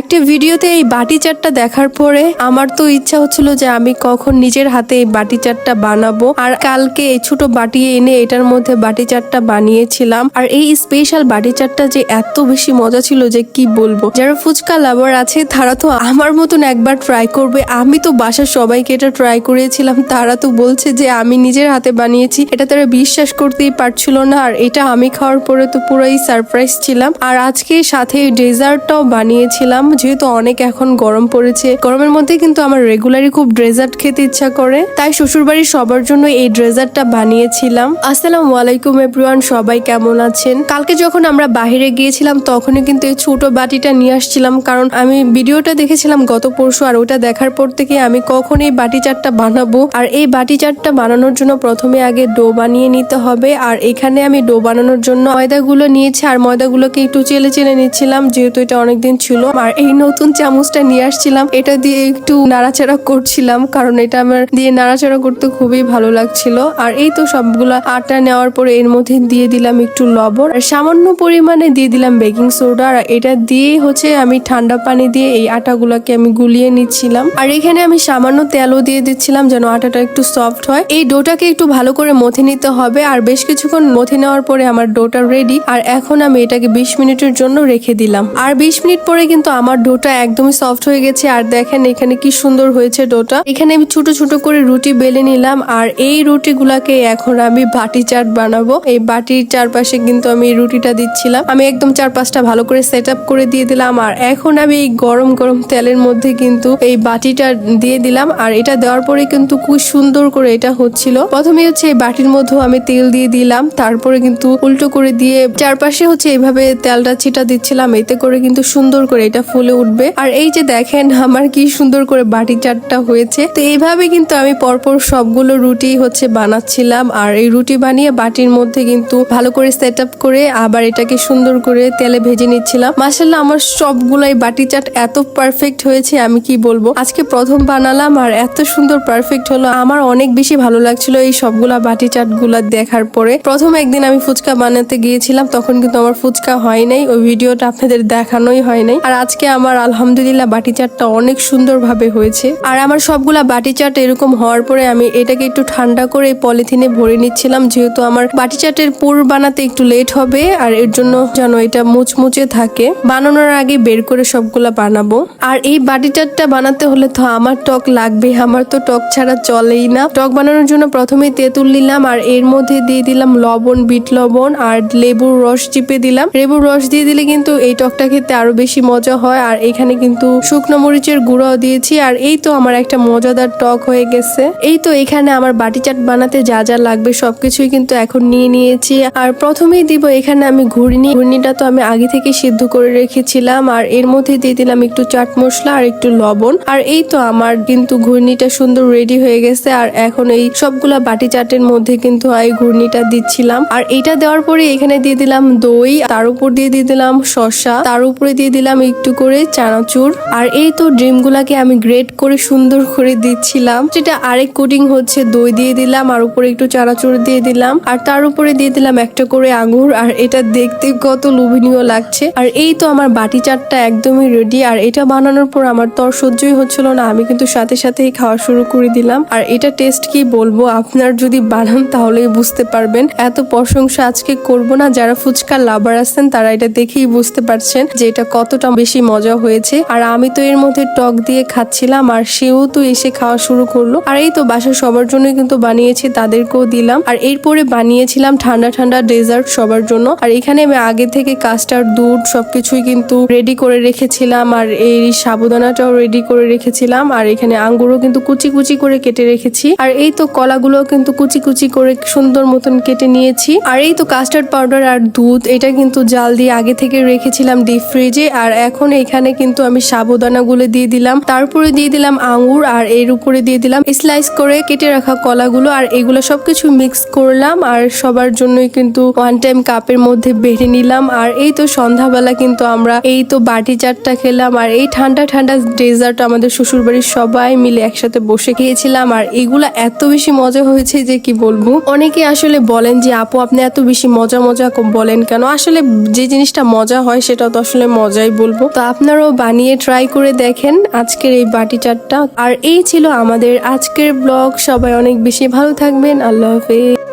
একটা ভিডিওতে এই বাটি চাটটা দেখার পরে আমার তো ইচ্ছা হচ্ছিল যে আমি কখন নিজের হাতে এই বাটি চাটটা বানাবো। আর কালকে এই ছোট বাটি এনে এটার মধ্যে বাটি চাটটা বানিয়েছিলাম। আর এই স্পেশাল বাটি চাটটা যে এত বেশি মজা ছিল যে কি বলব? যারা ফুচকা লাভার আছে, তারা তো আমার মতন একবার ট্রাই করবে। আমি তো বাসার সবাইকে এটা ট্রাই করেছিলাম তারা তো বলছে যে আমি নিজের হাতে বানিয়েছি। এটা তারা বিশ্বাস করতেই পারছিল না। আর এটা আমি খাওয়ার পরে তো পুরোই সারপ্রাইজ ছিলাম। আর আজকে সাথে ডেজার্টটাও বানিয়েছিলাম। যেহেতু অনেক এখন গরম পড়েছে, গরমের মধ্যে কিন্তু আমার রেগুলারই খুব ডেজার্ট খেতে ইচ্ছা করে। তাই শ্বশুরবাড়ির সবার জন্য এই ডেজার্টটা বানিয়েছিলাম। আসসালামু আলাইকুম এভরিওয়ান সবাই কেমন আছেন? কালকে যখন আমরা বাইরে গিয়েছিলাম, তখনই কিন্তু এই ছোট বাটিটা নিয়ে আসছিলাম, কারণ আমি ভিডিওটা দেখেছিলাম গত পরশু আর ওটা দেখার পর থেকে আমি কখন এই বাটি চাটটা বানাবো। আর এই বাটি চাটটা বানানোর জন্য প্রথমে আগে ডো বানিয়ে নিতে হবে, আর এখানে আমি ডো বানানোর জন্য ময়দাগুলো নিয়েছি, আর ময়দাগুলোকে একটু চেলে চেলে নিচ্ছিলাম, যেহেতু এটা অনেকদিন ছিল। আর এই নতুন চামচটা নিয়ে আসছিলাম, এটা দিয়ে একটু নাড়াচাড়া করছিলাম, কারণ এটা আমার দিয়ে নাড়াচাড়া করতে খুবই ভালো লাগছিল। আর এই তো সবগুলো আটা নেওয়ার পরে এর মধ্যে দিয়ে দিলাম একটু লবণ, আর সামান্য পরিমাণে দিয়ে দিলাম বেকিং সোডা, আর এটা দিয়ে হচ্ছে আমি ঠান্ডা পানি দিয়ে এই আটাগুলোকে আমি গুলিয়ে নিচ্ছিলাম। আর এখানে আমি সামান্য তেলও দিয়ে দিচ্ছিলাম যেন আটাটা একটু সফট হয়। এই ডোটাকে একটু ভালো করে মথে নিতে হবে, আর বেশ কিছুক্ষণ মথে নেওয়ার পরে আমার ডোটা রেডি, আর এখন আমি এটাকে বিশ মিনিটের জন্য রেখে দিলাম। আর বিশ মিনিট পরে কিন্তু আমার ডোটা একদমই সফট হয়ে গেছে আর দেখেন এখানে কি সুন্দর হয়েছে ডোটা। এখানে আমি ছোট ছোট করে রুটি বেলে নিলাম আর এই রুটিগুলাকে এখন আমি বাটি চাট বানাবো। এই বাটির চারপাশে কিন্তু আমি রুটিটা দিচ্ছিলাম। আমি একদম চার পাঁচটা ভালো করে সেট করে দিয়ে দিলাম আর এখন আমি এই গরম গরম তেলের মধ্যে কিন্তু এই বাটিটা দিয়ে দিলাম আর এটা দেওয়ার পরে কিন্তু খুব সুন্দর করে এটা হচ্ছিল। প্রথমে হচ্ছে এই বাটির মধ্যেও আমি তেল দিয়ে দিলাম, তারপরে কিন্তু উল্টো করে দিয়ে চারপাশে হচ্ছে এইভাবে তেলটা ছিটা দিচ্ছিলাম, এতে করে কিন্তু সুন্দর করে এটা ফুলে উঠবে। আর এই যে দেখেন আমার কি সুন্দর করে বাটি চাটটা হয়েছে। তো এইভাবে কিন্তু আমি পরপর সবগুলো রুটি হচ্ছে বানাচ্ছিলাম। আর এই রুটি বানিয়ে বাটির মধ্যে কিন্তু ভালো করে সেট করে আবার এটাকে সুন্দর করে তেলে ভেজে নিচ্ছিলাম। মাসাল্লাহ আমার সবগুলাই বাটি চাট এত পারফেক্ট হয়েছে, আমি কি বলব? আজকে প্রথম বানালাম আর এত সুন্দর পারফেক্ট হলো। আমার অনেক বেশি ভালো লাগছিল এই সবগুলা বাটি চাটগুলা দেখার পরে। প্রথম একদিন আমি ফুচকা বানাতে গিয়েছিলাম, তখন কিন্তু আমার ফুচকা হয় নাই। ওই ভিডিওটা আপনাদের দেখানোই হয় নাই। আর আজকে আমার আলহামদুলিল্লাহ বাটি চাটটা অনেক সুন্দর ভাবে হয়েছে। আর আমার সবগুলা বাটি চাট এরকম হওয়ার পরে আমি এটাকে একটু ঠান্ডা করে পলিথিনে ভরে নিচ্ছিলাম, যেহেতু আমার বাটি চাটের পুর বানাতে একটু লেট হবে আর এর জন্য যেন এটা মুচমুচে থাকে। বানানোর আগে বের করে সবগুলা বানাবো। আর এই বাটি চাটটা বানাতে হলে তো আমার টক লাগবে, আমার তো টক ছাড়া চলেই না। টক বানানোর জন্য প্রথমে তেঁতুল নিলাম আর এর মধ্যে দিয়ে দিলাম লবণ, বিট লবণ আর লেবুর রস চিপে দিলাম। লেবুর রস দিয়ে দিলে কিন্তু এই টকটা খেতে আরও বেশি মজা হয়। আর এখানে কিন্তু শুকনো মরিচের গুঁড়াও দিয়েছি, আর এই তো আমার একটা মজাদার টক হয়ে গেছে। এই তো এখানে আমার বাটি চাট বানাতে যা যা লাগবে সবকিছুই কিন্তু এখন নিয়ে নিয়েছি, আর প্রথমেই দিব এখানে আমি ঘুরনি ঘুরনিটা তো আমি আগে থেকে সিদ্ধ করে রেখেছিলাম, আর এর মধ্যে দিয়ে দিলাম একটু চাট মশলা আর একটু লবণ। আর এই তো আমার কিন্তু ঘূর্ণিটা সুন্দর রেডি হয়ে গেছে, আর এখন এই সবগুলা বাটি চাটের মধ্যে কিন্তু এই ঘূর্ণিটা দিচ্ছিলাম। আর এইটা দেওয়ার পরে এখানে দিয়ে দিলাম দই, তার উপর দিয়ে দিয়ে দিলাম শসা, তার উপরে দিয়ে দিলাম একটু করে চানাচুর। আর এই তো ডিম গুলাকে আমি গ্রেট করে সুন্দর করে দিচ্ছিলাম। যেটা আরেক কোটিং হচ্ছে, দই দিয়ে দিলাম, আর উপরে একটু চানাচুর দিয়ে দিলাম। আর তার উপরে দিয়ে দিলাম একটা করে আঙুর, আর এটা দেখতে কত লোভনীয় লাগছে। আর এই তো আমার বাটি চাটটা একদমই রেডি আর এটা বানানোর পর আমার তো সহ্যই হচ্ছিল না। আমি কিন্তু সাথে সাথেই খাওয়া শুরু করে দিলাম। আর এটা টেস্ট কি বলব, আপনার যদি বানান তাহলেই বুঝতে পারবেন। এত প্রশংসা আজকে করব না। যারা ফুচকা লাভার আছেন, তারা এটা দেখেই বুঝতে পারছেন যে এটা কতটা বেশি মজা হয়েছে। আর আমি তো এর মধ্যে টক দিয়ে খাচ্ছিলাম আর সেও তো এসে খাওয়া শুরু করল। আর এই তো বাসার সবার জন্য কিন্তু বানিয়েছি, তাদেরকেও দিলাম। আর এরপরে বানিয়েছিলাম ঠান্ডা ঠান্ডা ডেজার্ট সবার জন্য। আর এখানে আমি আগে থেকে কাস্টার্ড, দুধ সবকিছুই কিন্তু রেডি করে রেখেছিলাম। আর এই সাবুদানাটাও রেডি করে রেখেছিলাম। আর এখানে আঙ্গুরও কিন্তু কুচি কুচি করে কেটে রেখেছি। আর এই তো কলাগুলো কিন্তু কুচি কুচি করে সুন্দর মতন কেটে নিয়েছি। আর এই তো কাস্টার্ড পাউডার আর দুধ, এটা কিন্তু জাল দিয়ে আগে থেকে রেখেছিলাম ডিপ ফ্রিজে আর এখন এখানে কিন্তু আমি সাবুদানাগুলো দিয়ে দিলাম। তারপরে দিয়ে দিলাম আঙ্গুর আর এর উপরে দিয়ে দিলাম স্লাইস করে কেটে রাখা কলাগুলো আর এগুলো সবকিছু মিক্স করলাম আর সবার জন্যই কিন্তু ওয়ান টাইম কাপের মধ্যে বেড়ে নিলাম। আর এই তো সন্ধ্যাবেলা কিন্তু আমরা এই তো বাটি চাটটা খেলাম আর এই ঠান্ডা ঠান্ডা ডেজার্ট আমাদের শ্বশুর বাড়ির সবাই মিলে একসাথে বসে খেয়েছিলাম। আর এগুলা এত বেশি মজা হয়েছে যে কি বলব? অনেকে আসলে বলেন যে, আপু, আপনি এত বেশি মজা মজা বলেন কেন? আসলে যে জিনিসটা মজা হয় সেটা তো আসলে মজাই বলব। তো আপনারাও বানিয়ে ট্রাই করে দেখেন আজকের এই বাটি চাটটা আর এই ছিল আমাদের আজকের ব্লগ সবাই অনেক বেশি ভালো থাকবেন। আল্লাহ হাফেজ।